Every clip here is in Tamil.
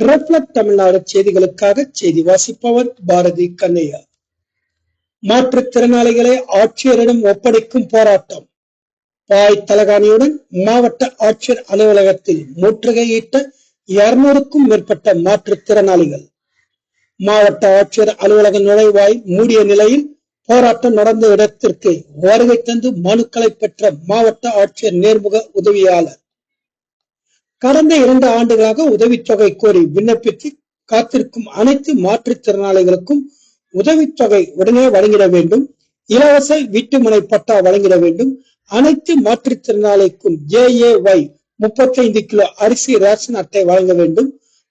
ரிஃப்ளக்ட் தமிழ்நாடு செய்திகளுக்காக செய்தி வாசிப்பவர் பாரதி கண்ணையா. மாற்றுத்திறனாளிகளை ஆட்சியரிடம் ஒப்படைக்கும் போராட்டம். பாய் தலகாணியுடன் மாவட்ட ஆட்சியர் அலுவலகத்தில் முற்றுகையிட்ட இருநூறுக்கும் மேற்பட்ட மாற்றுத்திறனாளிகள் மாவட்ட ஆட்சியர் அலுவலக நுழைவாய் மூடிய நிலையில் போராட்டம் நடந்த இடத்திற்கு வருகை தந்து மனுக்களை பெற்ற மாவட்ட ஆட்சியர் நேர்முக உதவியாளர் கடந்த இரண்டு ஆண்டுகளாக உதவித்தொகை கோரி விண்ணப்பித்து காத்திருக்கும் அனைத்து மாற்றுத்திறனாளிகளுக்கும் உதவித்தொகை உடனே வழங்கிட வேண்டும். இலவச வீட்டுமனை பட்டா வழங்கிட வேண்டும். அனைத்து மாற்றுத்திறனாளிக்கும் ஜேஏஒய் முப்பத்தைந்து கிலோ அரிசி ரேஷன் அட்டை வழங்க வேண்டும்.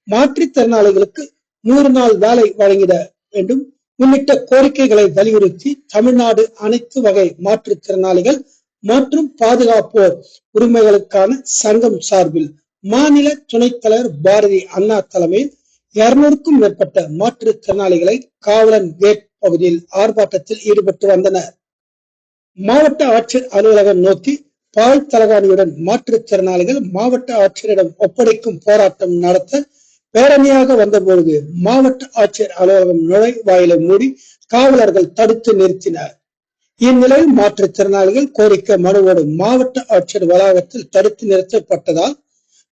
மாற்றுத்திறனாளிகளுக்கு நூறு நாள் வேலை வழங்கிட வேண்டும். உள்ளிட்ட கோரிக்கைகளை வலியுறுத்தி தமிழ்நாடு அனைத்து வகை மாற்றுத்திறனாளிகள் மற்றும் பாதுகாப்போர் உரிமைகளுக்கான சங்கம் சார்பில் மாநில துணைத் தலைவர் பாரதி அண்ணா தலைமையில் இருநூறுக்கும் மேற்பட்ட மாற்றுத்திறனாளிகளை காவலன் கேட் பகுதியில் ஆர்ப்பாட்டத்தில் ஈடுபட்டு வந்தனர். மாவட்ட ஆட்சியர் அலுவலகம் நோக்கி பால் தலகாணியுடன் மாற்றுத்திறனாளிகள் மாவட்ட ஆட்சியரிடம் ஒப்படைக்கும் போராட்டம் நடத்த பேரணியாக வந்தபொழுது மாவட்ட ஆட்சியர் அலுவலகம் நுழைவாயிலை மூடி காவலர்கள் தடுத்து நிறுத்தினர். இந்நிலையில் மாற்றுத்திறனாளிகள் கோரிக்கை மனுவோடு மாவட்ட ஆட்சியர் வளாகத்தில் தடுத்து நிறுத்தப்பட்டதால்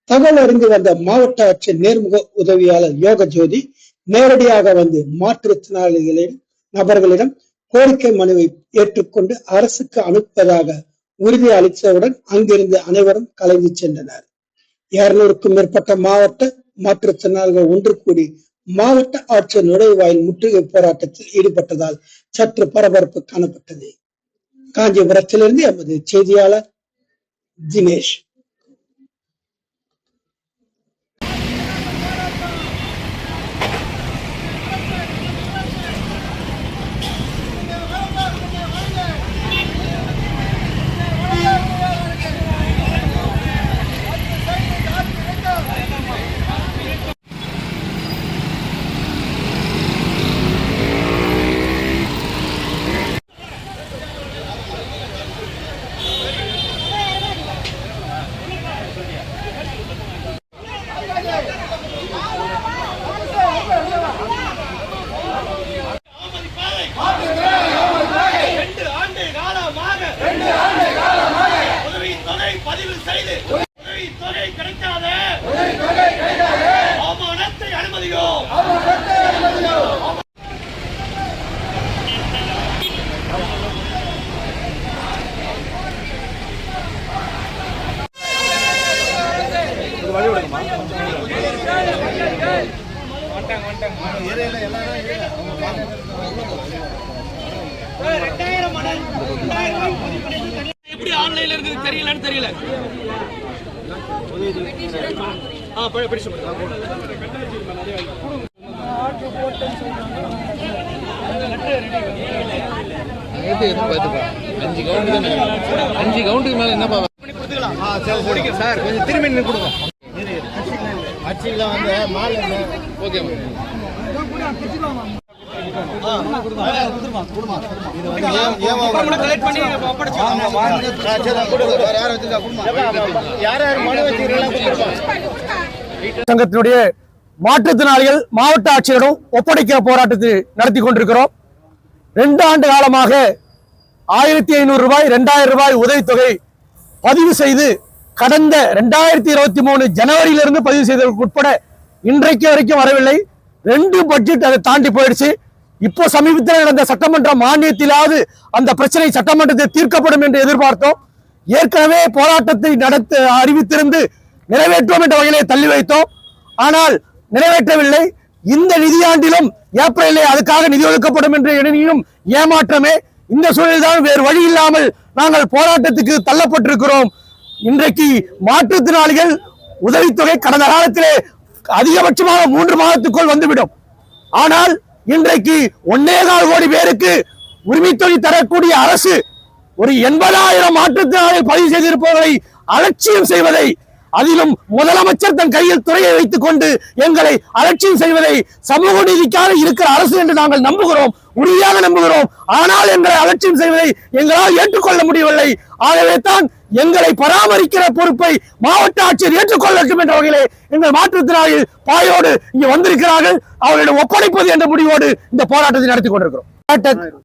தகவல் அறிந்து வந்த மாவட்ட ஆட்சியர் நேர்முக உதவியாளர் யோக ஜோதி நேரடியாக வந்து மாற்றுத்திறனாளிகளிடம் நபர்களிடம் கோரிக்கை மனுவை ஏற்றுக்கொண்டு அரசுக்கு அனுப்பதாக உறுதி அளித்தவுடன் அங்கிருந்து அனைவரும் கலைந்து சென்றனர். இருநூறுக்கும் மேற்பட்ட மாவட்ட மாற்றுத்திறனாளிகள் ஒன்று கூடி மாவட்ட ஆட்சியர் நுழைவாயில் முற்றுகை போராட்டத்தில் ஈடுபட்டதால் சற்று பரபரப்பு காணப்பட்டது. காஞ்சிபுரத்திலிருந்து எமது செய்தியாளர் தினேஷ். எப்படி ஆன்லைன்ல இருக்குது தெரியலன்னு தெரியல. ஆ படி- படிச்சு அஞ்சு கவுண்ட் அஞ்சு கவுண்டுக்கு மேலே என்னப்பா சார் கொஞ்சம் திரும்பி நின்று அச்சியில் வந்து மாலை ஓகே அப்புறம் கலெக்ட் பண்ணி ஒப்படைச்சு யார் யார் மனு வச்சுக்கிறீங்களா கொடுத்துருப்பாங்க சங்கத்தினுடைய மாற்றுத்திறனாளிகள் மாவட்ட ஆட்சியரிடம் ஒப்படைக்கிற போராட்டத்தை நடத்தி கொண்டிருக்கிறோம். ரெண்டு ஆண்டு காலமாக ஆயிரத்தி ஐநூறு ரூபாய் ரெண்டாயிரம் ரூபாய் உதவித்தொகை பதிவு செய்து கடந்த ரெண்டாயிரத்தி இருபத்தி மூணு ஜனவரியிலிருந்து பதிவு செய்தவர்களுக்கு உட்பட இன்றைக்கு வரைக்கும் வரவில்லை. ரெண்டு பட்ஜெட் அதை தாண்டி போயிடுச்சு. இப்போ சமீபத்தில் நடந்த சட்டமன்ற மானியத்திலாவது அந்த பிரச்சனை சட்டமன்றத்தில் தீர்க்கப்படும் என்று எதிர்பார்த்தோம். ஏற்கனவே போராட்டத்தை நடத்த அறிவித்திருந்து நிறைவேற்றுவோம் என்ற வகையிலே தள்ளி வைத்தோம். ஆனால் நிறைவேற்றவில்லை. இந்த நிதியாண்டிலும் ஏப்ரலிலே அதுக்காக நிதி ஒதுக்கப்படும் என்ற எண்ணியும் ஏமாற்றமே. இந்த சூழலில்தான் வேறு வழி இல்லாமல் நாங்கள் போராட்டத்துக்கு தள்ளப்பட்டிருக்கிறோம். இன்றைக்கு மாற்றுத்திறனாளிகள் உதவித்தொகை கடந்த காலத்திலே அதிகபட்சமாக மூன்று மாதத்துக்குள் வந்துவிடும். ஆனால் இன்றைக்கு ஒன்னே கால் கோடி பேருக்கு உரிமைத்தொகை தரக்கூடிய அரசு ஒரு எண்பதாயிரம் மாற்றுத்திறனாளிகள் பதிவு செய்திருப்பவர்களை அலட்சியம் செய்வதை அதிலும் முதலமைச்சர் தன் கையில் துறையை வைத்துக் கொண்டு எங்களை அலட்சியம் செய்வதை சமூக நீதிக்காக இருக்கிற அரசு என்று நாங்கள் நம்புகிறோம். உறுதியாக நம்புகிறோம். ஆனால் எங்களை அலட்சியம் செய்வதை எங்களால் ஏற்றுக்கொள்ள முடியவில்லை. ஆகவே தான் எங்களை பராமரிக்கிற பொறுப்பை மாவட்ட ஆட்சியர் ஏற்றுக்கொள்ளட்டும் என்ற வகையிலே எங்கள் மாற்றுத்திறனாளிகள் பாயோடு இங்கே வந்திருக்கிறார்கள். அவர்களிடம் ஒப்படைப்பது என்ற முடிவோடு இந்த போராட்டத்தை நடத்தி கொண்டிருக்கிறோம்.